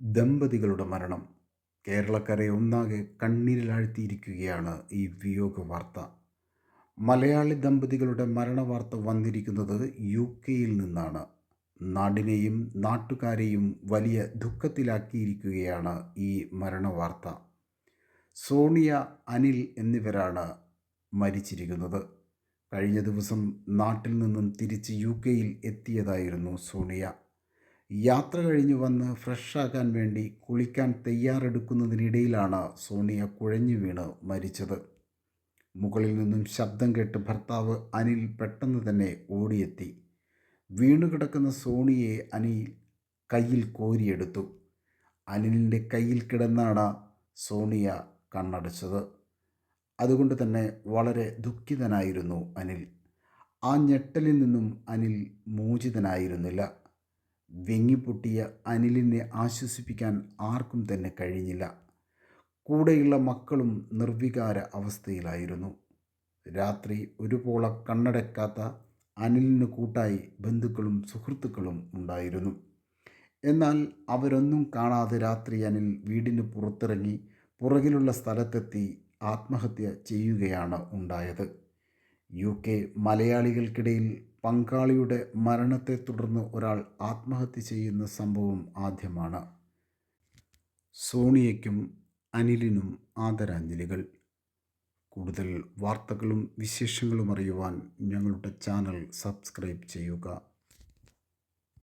ദമ്പതികളുടെ മരണം. കേരളക്കരയെ ഒന്നാകെ കണ്ണീരിലാഴ്ത്തിയിരിക്കുകയാണ് ഈ വിയോഗ വാർത്ത മലയാളി ദമ്പതികളുടെ മരണവാർത്ത വന്നിരിക്കുന്നത് യു കെയിൽ നിന്നാണ്. നാടിനെയും നാട്ടുകാരെയും വലിയ ദുഃഖത്തിലാക്കിയിരിക്കുകയാണ് ഈ മരണവാർത്ത. സോണിയ അനിൽ എന്നിവരാണ് മരിച്ചിരിക്കുന്നത്. കഴിഞ്ഞ ദിവസം നാട്ടിൽ നിന്നും തിരിച്ച് യു കെയിൽ എത്തിയതായിരുന്നു സോണിയ. യാത്ര കഴിഞ്ഞ് വന്ന് ഫ്രഷാകാൻ വേണ്ടി കുളിക്കാൻ തയ്യാറെടുക്കുന്നതിനിടയിലാണ് സോണിയ കുഴഞ്ഞു വീണ് മരിച്ചത്. മുകളിൽ നിന്നും ശബ്ദം കേട്ട് ഭർത്താവ് അനിൽ പെട്ടെന്ന് തന്നെ ഓടിയെത്തി. വീണുകിടക്കുന്ന സോണിയെ അനിൽ കയ്യിൽ കോരിയെടുത്തു. അനിലിന്റെ കയ്യിൽ കിടന്നാണ് സോണിയ കണ്ണടച്ചത്. അതുകൊണ്ട് തന്നെ വളരെ ദുഃഖിതനായിരുന്നു അനിൽ. ആ ഞെട്ടലിൽ നിന്നും അനിൽ മോചിതനായിരുന്നില്ല. വെങ്ങിപ്പൊട്ടിയ അനിലിനെ ആശ്വസിപ്പിക്കാൻ ആർക്കും തന്നെ കഴിഞ്ഞില്ല. കൂടെയുള്ള മക്കളും നിർവികാര അവസ്ഥയിലായിരുന്നു. രാത്രി ഒരു ഒരുപോള കണ്ണടക്കാത്ത അനിലിന് കൂട്ടായി ബന്ധുക്കളും സുഹൃത്തുക്കളും ഉണ്ടായിരുന്നു. എന്നാൽ അവരൊന്നും കാണാതെ രാത്രി അനിൽ വീടിന് പുറത്തിറങ്ങി പുറകിലുള്ള സ്ഥലത്തെത്തി ആത്മഹത്യ ചെയ്യുകയാണ് ഉണ്ടായത്. യു കെ മലയാളികൾക്കിടയിൽ പങ്കാളിയുടെ മരണത്തെ തുടർന്ന് ഒരാൾ ആത്മഹത്യ ചെയ്യുന്ന സംഭവം ആദ്യമാണ്. സോണിയയ്ക്കും അനിലിനും ആദരാഞ്ജലികൾ. കൂടുതൽ വാർത്തകളും വിശേഷങ്ങളും അറിയുവാൻ ഞങ്ങളുടെ ചാനൽ സബ്സ്ക്രൈബ് ചെയ്യുക.